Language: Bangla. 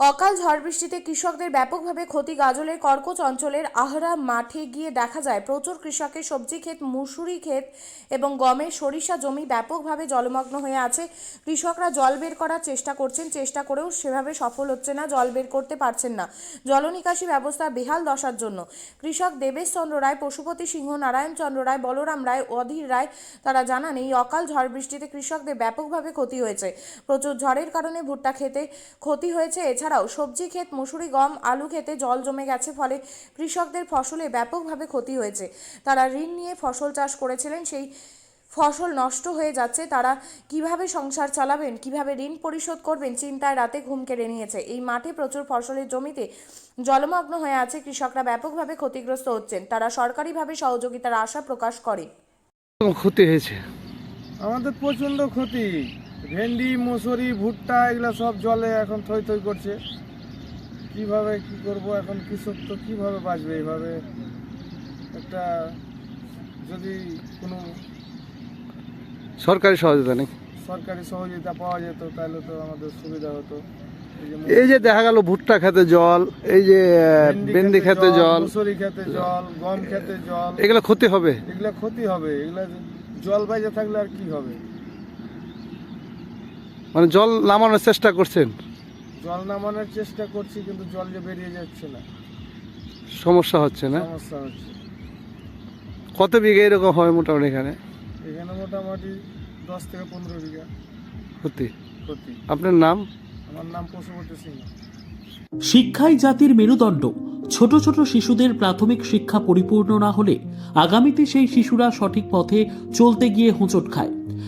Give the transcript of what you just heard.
অকাল ঝড় বৃষ্টিতে কৃষকদের ব্যাপকভাবে ক্ষতি গাজলের কর্কচ অঞ্চলের আহরা মাঠে গিয়ে দেখা যায়, প্রচুর কৃষকের সবজি ক্ষেত, মুসুরি ক্ষেত এবং গমের সরিষা জমি ব্যাপকভাবে জলমগ্ন হয়ে আছে। কৃষকরা জল বের করার চেষ্টা করছেন, চেষ্টা করেও সেভাবে সফল হচ্ছে না, জল বের করতে পারছেন না। জলনিকাশি ব্যবস্থা বেহাল দশার জন্য। কৃষক দেবেশ চন্দ্র রায়, পশুপতি সিংহ নারায়ণ চন্দ্র রায়, বলরাম রায়, অধীর রায়, তারা জানান, এই অকাল ঝড় বৃষ্টিতে কৃষকদের ব্যাপকভাবে ক্ষতি হয়েছে। প্রচুর ঝড়ের কারণে ভুট্টা খেতে ক্ষতি হয়েছে এছাড়াও সবজি ক্ষেত মুসুরি গম আলু খেতে জল জমে গেছে ফলে কৃষকদের ফসলে ব্যাপকভাবে ক্ষতি হয়েছে। তারা ঋণ নিয়ে ফসল চাষ করেছিলেন সেই ফসল নষ্ট হয়ে যাচ্ছে। তারা কীভাবে সংসার চালাবেন কীভাবে ঋণ পরিশোধ করবেন চিন্তায় রাতে ঘুম কেড়ে নিয়েছে। এই মাঠে প্রচুর ফসলের জমিতে জলমগ্ন হয়ে আছে কৃষকরা ব্যাপকভাবে ক্ষতিগ্রস্ত হচ্ছেন। তারা সরকারিভাবে সহযোগিতার আশা প্রকাশ করে। ক্ষতি হয়েছে। আমাদের প্রচণ্ড ক্ষতি। ভেন্ডি মুসুরি ভুট্টা এগুলো সব জলে এখন থই থই করছে। কীভাবে কি করব এখন কৃষক তো কীভাবে বাঁচবে এইভাবে? একটা যদি কোনো সরকারি সহযোগিতা নেই সরকারি সহযোগিতা পাওয়া যেত তাহলে তো আমাদের সুবিধা হতো। এই যে দেখা গেল ভুট্টা খেতে জল এই যে ভেন্ডি খেতে জল মুসুরি খেতে জল গম খেতে জল। এগুলো ক্ষতি হবে? এগুলো ক্ষতি হবে এগুলো জল বাইজে থাকলে আর কি হবে? মানে জল নামানোর চেষ্টা করছেন? জল নামানোর চেষ্টা করছি কিন্তু জল যে বেরিয়ে যাচ্ছে না। সমস্যা হচ্ছে না? সমস্যা হচ্ছে। কত বিঘা এরকম হয় মোটামুটি এখানে? এখানে মোটামুটি দশ থেকে পনেরো বিঘা। ক্ষতি? ক্ষতি। আপনার নাম? আমার নাম পশুপতি সিং। শিক্ষাই জাতির মেরুদণ্ড। ছোট ছোট শিশুদের প্রাথমিক শিক্ষা পরিপূর্ণ না হলে আগামীতে সেই শিশুরা সঠিক পথে চলতে গিয়ে হোঁচট খায়।